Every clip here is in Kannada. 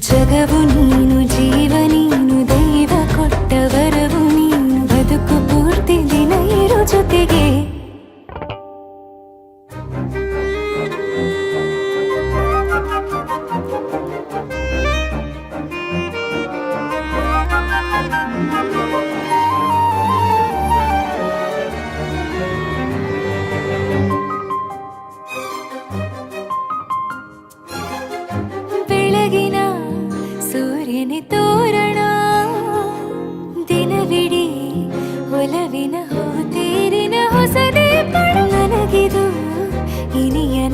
ಜಗವು ನೀನು ಜೀವ ನೀನು ದೈವ ಕೊಟ್ಟವರವು ನೀನು ಬದುಕು ಪೂರ್ತಿ ದಿನ ಇರು ಜೊತೆಗೆ. ಬೆಳಗಿನ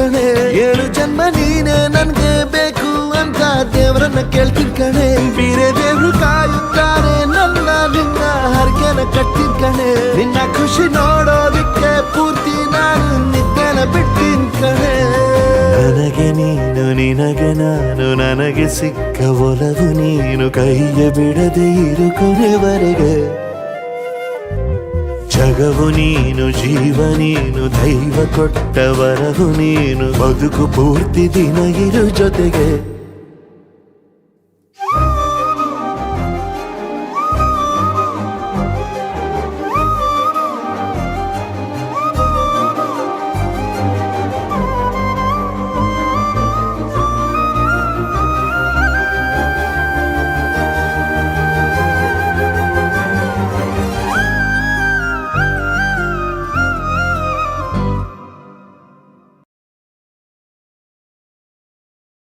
ಕಣೆ. ಏಳು ಜನ್ಮ ನೀನೆ ನನ್ಗೆ ಬೇಕು ಅಂತ ದೇವರನ್ನ ಕೇಳ್ತಿದ್ ಕಣೆ. ಬೇರೆ ದೇವ್ರು ಕಾಯುತ್ತಾರೆ, ನನ್ನ ನಿನ್ನ ಹರ್ಗೆನ ಕಟ್ಟಿದ್ ಕಣೆ. ನಿನ್ನ ಖುಷಿ ನೋಡೋದಿಕ್ಕೆ ಪೂರ್ತಿ ನಾನು ನಿದ್ದೆನ ಬಿಟ್ಟಿನ್ ಕಣೆ. ನನಗೆ ನೀನು, ನಿನಗೆ ನಾನು, ನನಗೆ ಸಿಕ್ಕ ಒಲವು ನೀನು ಕೈಯ ಬಿಡದೆ ಇರು ಕೊನೆವರೆಗೆ. ಜಗವು ನೀನು ಜೀವ ನೀನು ದೈವ ಕೊಟ್ಟ ವರವು ನೀನು. ಬದುಕು ಪೂರ್ತಿ ದಿನ ಇರು ಜೊತೆಗೆ.